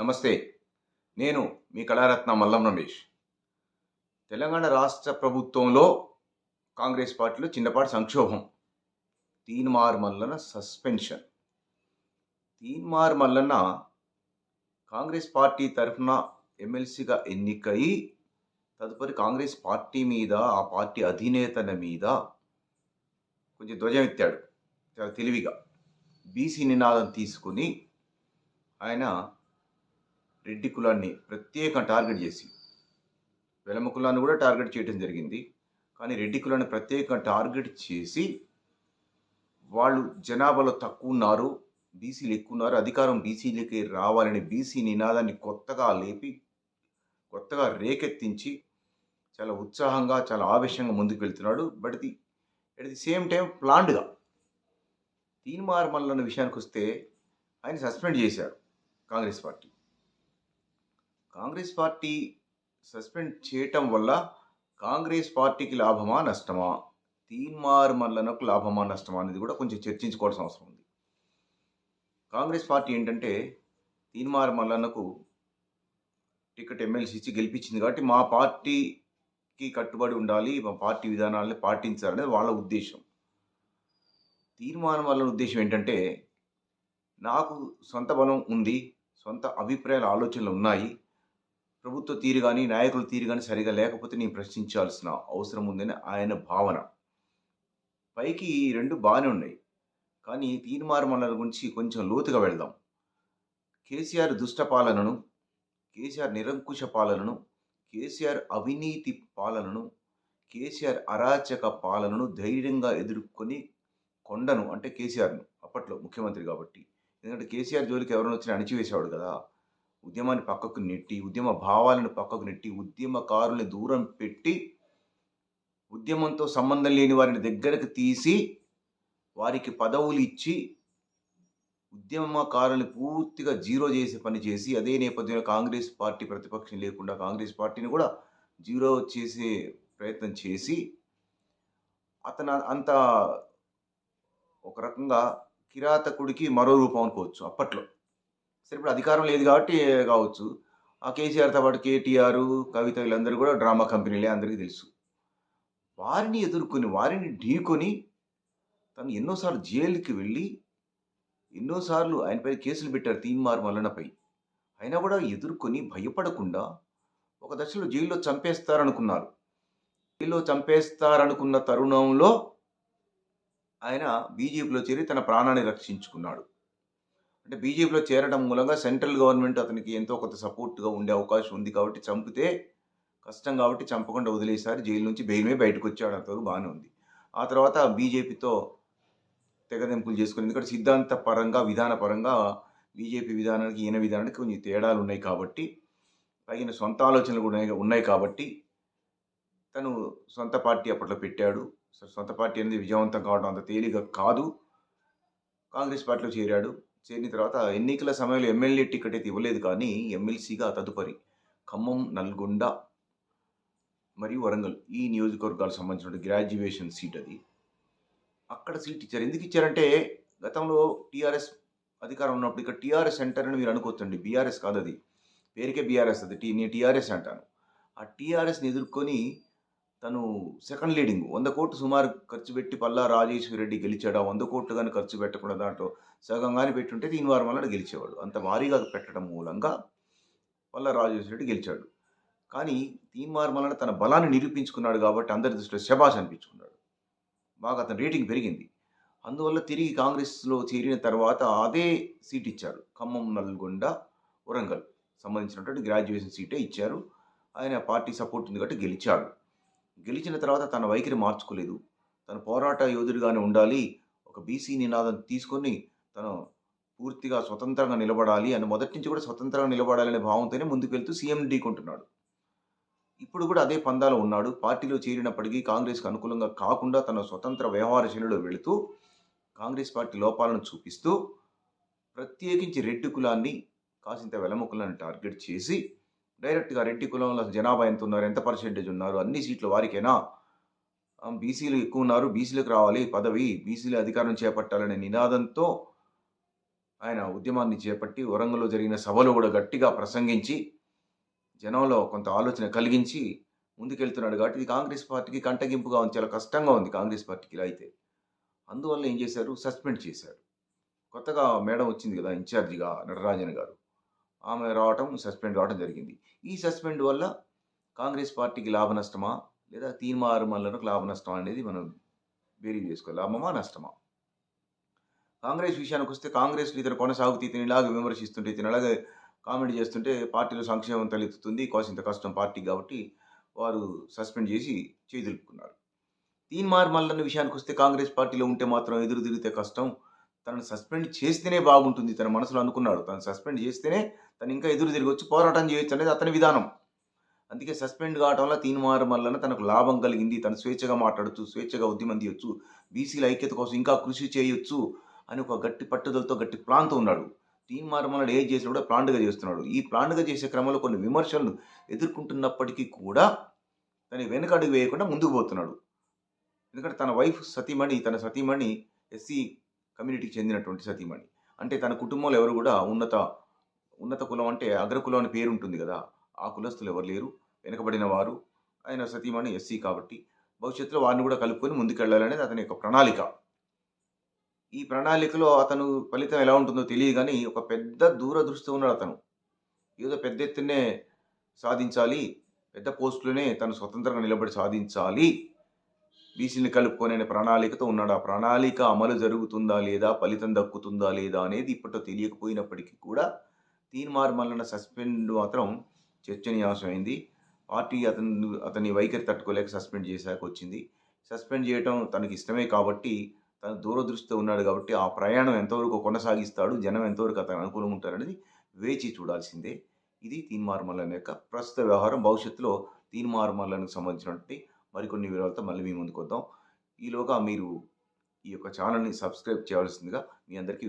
నమస్తే. నేను మీ కళారత్న మల్లం రమేష్. తెలంగాణ రాష్ట్ర ప్రభుత్వంలో కాంగ్రెస్ పార్టీలో చిన్నపాటి సంక్షోభం. తీన్మార్ మల్లన సస్పెన్షన్. తీన్మార్ మల్లన్న కాంగ్రెస్ పార్టీ తరఫున ఎమ్మెల్సీగా ఎన్నికై తదుపరి కాంగ్రెస్ పార్టీ మీద ఆ పార్టీ అధినేతల మీద కొంచెం ధ్వజం ఎత్తాడు. చాలా తెలివిగా. బీసీ నినాదం తీసుకుని ఆయన రెడ్డి కులాన్ని ప్రత్యేకం టార్గెట్ చేసి వెలమ కులాన్ని కూడా టార్గెట్ చేయడం జరిగింది. కానీ రెడ్డి కులాన్ని ప్రత్యేకంగా టార్గెట్ చేసి వాళ్ళు జనాభాలో తక్కువ ఉన్నారు బీసీలు ఎక్కువ ఉన్నారు అధికారం బీసీలకి రావాలని బీసీ నినాదాన్ని కొత్తగా లేపి కొత్తగా రేకెత్తించి చాలా ఉత్సాహంగా చాలా ఆవేశంగా ముందుకు వెళ్తున్నాడు. But the at the same time ప్లాన్డ్గా తీన్మార్ మల్లన్న విషయానికి వస్తే ఆయన సస్పెండ్ చేశారు Congress party. Congress party suspend చేయటం వల్ల కాంగ్రెస్ పార్టీకి లాభమా నష్టమా? తీన్మార్ మల్లనకు లాభమా నష్టమా అనేది కూడా కొంచెం చర్చించుకోవాల్సిన అవసరం ఉంది. కాంగ్రెస్ పార్టీ ఏంటంటే తీన్మార్ మల్లన్నకు టికెట్ ఎమ్మెల్సీ ఇచ్చి గెలిపించింది కాబట్టి మా పార్టీకి కట్టుబడి ఉండాలి మా పార్టీ విధానాలని పాటించాలనేది వాళ్ళ ఉద్దేశం. తీర్మానం వల్ల ఉద్దేశం ఏంటంటే నాకు సొంత బలం ఉంది సొంత అభిప్రాయాల ఆలోచనలు ఉన్నాయి ప్రభుత్వ తీరు కానీ నాయకుల తీరు కానీ సరిగా లేకపోతే నేను ప్రశ్నించాల్సిన అవసరం ఉందని ఆయన భావన. పైకి ఈ రెండు బాగానే ఉన్నాయి. కానీ తీర్మార్ మండల గురించి కొంచెం లోతుగా వెళ్దాం. కేసీఆర్ దుష్ట పాలనను కేసీఆర్ నిరంకుశ పాలనను కేసీఆర్ అవినీతి పాలనను కేసీఆర్ అరాచక పాలనను ధైర్యంగా ఎదుర్కొని కొండను అంటే కేసీఆర్ను అప్పట్లో ముఖ్యమంత్రి కాబట్టి. ఎందుకంటే కేసీఆర్ జోలికి ఎవరైనా వచ్చినా అణిచివేసేవాడు కదా. ఉద్యమాన్ని పక్కకు నెట్టి ఉద్యమ భావాలను పక్కకు నెట్టి ఉద్యమకారుల్ని దూరం పెట్టి ఉద్యమంతో సంబంధం లేని వారిని దగ్గరకు తీసి వారికి పదవులు ఇచ్చి ఉద్యమకారుల్ని పూర్తిగా జీరో చేసే పని చేసి అదే నేపథ్యంలో కాంగ్రెస్ పార్టీ ప్రతిపక్షం లేకుండా కాంగ్రెస్ పార్టీని కూడా జీరో చేసే ప్రయత్నం చేసి అతను అంత ఒక రకంగా కిరాతకుడికి మరో రూపం అనుకోవచ్చు అప్పట్లో. సరే ఇప్పుడు అధికారం లేదు కాబట్టి కావచ్చు. ఆ కేసీఆర్తో పాటు కేటీఆర్ కవిత వీళ్ళందరూ కూడా డ్రామా కంపెనీలే అందరికీ తెలుసు. వారిని ఎదుర్కొని వారిని ఢీకొని తను ఎన్నోసార్లు జైలుకి వెళ్ళి ఎన్నోసార్లు ఆయనపై కేసులు పెట్టారు తీన్మార్ మల్లనపై అయినా కూడా ఎదుర్కొని భయపడకుండా ఒక దశలో జైల్లో చంపేస్తారనుకున్నారు. జైల్లో చంపేస్తారనుకున్న తరుణంలో ఆయన బీజేపీలో చేరి తన ప్రాణాన్ని రక్షించుకున్నాడు. అంటే బీజేపీలో చేరడం మూలంగా సెంట్రల్ గవర్నమెంట్ అతనికి ఎంతో కొంత సపోర్ట్గా ఉండే అవకాశం ఉంది కాబట్టి చంపితే కష్టం కాబట్టి చంపకుండా వదిలేసారి జైలు నుంచి బెయిల్ మీద బయటకు వచ్చాడు. అంతవరకు బాగానే ఉంది. ఆ తర్వాత బీజేపీతో తెగదెంపులు చేసుకుని ఎందుకంటే సిద్ధాంత పరంగా విధాన పరంగా బీజేపీ విధానానికి ఈయన విధానానికి కొంచెం తేడాలు ఉన్నాయి కాబట్టి తగిన సొంత ఆలోచనలు కూడా ఉన్నాయి- కాబట్టి తను సొంత పార్టీ అప్పట్లో పెట్టాడు. సో సొంత పార్టీ అనేది విజయవంతం కావడం అంత తేలిక కాదు. కాంగ్రెస్ పార్టీలో చేరాడు. చేరిన తర్వాత ఎన్నికల సమయంలో ఎమ్మెల్యే టికెట్ అయితే ఇవ్వలేదు కానీ ఎమ్మెల్సీగా తదుపరి ఖమ్మం నల్గొండ మరియు వరంగల్ ఈ నియోజకవర్గాలకు సంబంధించిన గ్రాడ్యుయేషన్ సీట్ అది. అక్కడ సీట్ ఇచ్చారు. ఎందుకు ఇచ్చారంటే గతంలో టీఆర్ఎస్ అధికారం ఉన్నప్పుడు ఇక్కడ టీఆర్ఎస్ సెంటర్ అని మీరు అనుకోవచ్చండి. బీఆర్ఎస్ కాదు అది. పేరుకే బీఆర్ఎస్ అది. టీ నేను టీఆర్ఎస్ అంటాను. ఆ టీఆర్ఎస్ని ఎదుర్కొని తను సెకండ్ లీడింగ్. వంద కోట్లు సుమారు ఖర్చు పెట్టి పల్లా రాజేశ్వర రెడ్డి గెలిచాడు. ఆ వంద కోట్లు కానీ ఖర్చు పెట్టకుండా దాంట్లో సగం కానీ పెట్టుంటే దీని వారం వల్ల గెలిచేవాడు. అంత భారీగా పెట్టడం మూలంగా పల్లా రాజేశ్వర రెడ్డి గెలిచాడు. కానీ తీన్మార్ వలన తన బలాన్ని నిరూపించుకున్నాడు కాబట్టి అందరి దృష్టిలో శబాష్ అనిపించుకున్నాడు. బాగా అతని రేటింగ్ పెరిగింది. అందువల్ల తిరిగి కాంగ్రెస్లో చేరిన తర్వాత అదే సీట్ ఇచ్చారు. ఖమ్మం నల్గొండ వరంగల్. సంబంధించినటువంటి గ్రాడ్యుయేషన్ సీటే ఇచ్చారు. ఆయన పార్టీ సపోర్ట్ ఉంది కాబట్టి గెలిచాడు. గెలిచిన తర్వాత తన వైఖరి మార్చుకోలేదు. తన పోరాట యోధుడిగానే ఉండాలి. ఒక బీసీ నినాదం తీసుకొని తను పూర్తిగా స్వతంత్రంగా నిలబడాలి అని మొదటి నుంచి కూడా స్వతంత్రంగా నిలబడాలనే భావంతోనే ముందుకు వెళ్తూ సీఎం ఢీకుంటున్నాడు. ఇప్పుడు కూడా అదే పందాలో ఉన్నాడు. పార్టీలో చేరినప్పటికీ కాంగ్రెస్కి అనుకూలంగా కాకుండా తన స్వతంత్ర వ్యవహార శైలిలో వెళుతూ కాంగ్రెస్ పార్టీ లోపాలను చూపిస్తూ ప్రత్యేకించి రెడ్డి కులాన్ని కాసింత వెలముకులను టార్గెట్ చేసి డైరెక్ట్గా రెడ్డి కులంలో జనాభా ఎంత ఉన్నారు ఎంత పర్సెంటేజ్ ఉన్నారు అన్ని సీట్లు వారికేనా? బీసీలు ఎక్కువ ఉన్నారు బీసీలకు రావాలి పదవి బీసీలు అధికారం చేపట్టాలనే నినాదంతో ఆయన ఉద్యమాన్ని చేపట్టి వరంగల్లో జరిగిన సభలో కూడా గట్టిగా ప్రసంగించి జనంలో కొంత ఆలోచన కలిగించి ముందుకెళ్తున్నాడు కాబట్టి ఇది కాంగ్రెస్ పార్టీకి కంటగింపుగా ఉంది చాలా కష్టంగా ఉంది కాంగ్రెస్ పార్టీకి ఇలా అయితే. అందువల్ల ఏం చేశారు? సస్పెండ్ చేశారు. కొత్తగా మేడం వచ్చింది కదా ఇన్ఛార్జిగా నటరాజన్ గారు. ఆమె రావటం సస్పెండ్ రావటం జరిగింది. ఈ సస్పెండ్ వల్ల కాంగ్రెస్ పార్టీకి లాభ నష్టమా? లేదా తీర్మారుమల్లకు లాభ నష్టమా అనేది మనం వేరీ చేసుకోవాలి. లాభమా నష్టమా? కాంగ్రెస్ విషయానికి వస్తే కాంగ్రెస్ ఇతను కొనసాగుతూ ఇతను ఇలాగ విమర్శిస్తుంటే ఇతను ఇలాగ కామెంట్ చేస్తుంటే పార్టీలో సంక్షేమం తలెత్తుతుంది ఇంత కష్టం పార్టీ కాబట్టి వారు సస్పెండ్ చేసి చేతులుపుకున్నారు తీన్మార్ మల్లన్న విషయానికి వస్తే కాంగ్రెస్ పార్టీలో ఉంటే మాత్రం ఎదురు తిరిగితే కష్టం తనను సస్పెండ్ చేస్తేనే బాగుంటుంది తన మనసులో అనుకున్నాడు. తను సస్పెండ్ చేస్తేనే తను ఇంకా ఎదురు తిరిగి వచ్చి పోరాటం చేయొచ్చు అనేది అతని విధానం. అందుకే సస్పెండ్ కావడం వల్ల తీన్మార్ మల్లన్న తనకు లాభం కలిగింది. తను స్వేచ్ఛగా మాట్లాడచ్చు స్వేచ్ఛగా ఉద్యమం తీయొచ్చు బీసీల ఐక్యత కోసం ఇంకా కృషి చేయొచ్చు అని ఒక గట్టి పట్టుదలతో గట్టి ప్లాన్తో ఉన్నాడు. తీన్ మార్మల్ని ఏది చేసినా కూడా ప్లాంట్గా చేస్తున్నాడు. ఈ ప్లాండ్గా చేసే క్రమంలో కొన్ని విమర్శలను ఎదుర్కొంటున్నప్పటికీ కూడా తన వెనకడుగు వేయకుండా ముందుకు పోతున్నాడు. ఎందుకంటే తన వైఫ్ సతీమణి తన సతీమణి ఎస్సీ కమ్యూనిటీకి చెందినటువంటి సతీమణి. అంటే తన కుటుంబంలో ఎవరు కూడా ఉన్నత ఉన్నత కులం అంటే అగ్రకులం అనే పేరు ఉంటుంది కదా ఆ కులస్తులు ఎవరు లేరు. వెనకబడిన వారు ఆయన సతీమణి ఎస్సీ కాబట్టి భవిష్యత్తులో వారిని కూడా కలుపుకొని ముందుకెళ్ళాలనేది అతని యొక్క ప్రణాళిక. ఈ ప్రణాళికలో అతను ఫలితం ఎలా ఉంటుందో తెలియదు కానీ ఒక పెద్ద దూరదృష్టి ఉన్నాడు అతను. ఏదో పెద్ద ఎత్తునే సాధించాలి పెద్ద పోస్టులోనే తను స్వతంత్రంగా నిలబడి సాధించాలి. బీసీని కలుపుకొని ప్రణాళికతో ఉన్నాడు. ఆ ప్రణాళిక అమలు జరుగుతుందా లేదా ఫలితం దక్కుతుందా లేదా అనేది ఇప్పట్లో తెలియకపోయినప్పటికీ కూడా తీన్మార్ మల్లన్న సస్పెండ్ మాత్రం చర్చనీయాంశమైంది. పార్టీ అతను అతని వైఖరి తట్టుకోలేక సస్పెండ్ చేశాక వచ్చింది. సస్పెండ్ చేయటం తనకి ఇష్టమే కాబట్టి తను దూరదృష్టితో ఉన్నాడు కాబట్టి ఆ ప్రయాణం ఎంతవరకు కొనసాగిస్తాడు జనం ఎంతవరకు అతను అనుకూలంగా ఉంటారనేది వేచి చూడాల్సిందే. ఇది తీన్మార్ మల్లన్ యొక్క ప్రస్తుత వ్యవహారం. భవిష్యత్తులో తీన్మార్ మల్లన్కి సంబంధించినటువంటి మరికొన్ని వివరాలతో మళ్ళీ మీ ముందుకు వద్దాం. ఈలోగా మీరు ఈ యొక్క ఛానల్ని సబ్స్క్రైబ్ చేయవలసిందిగా మీ అందరికీ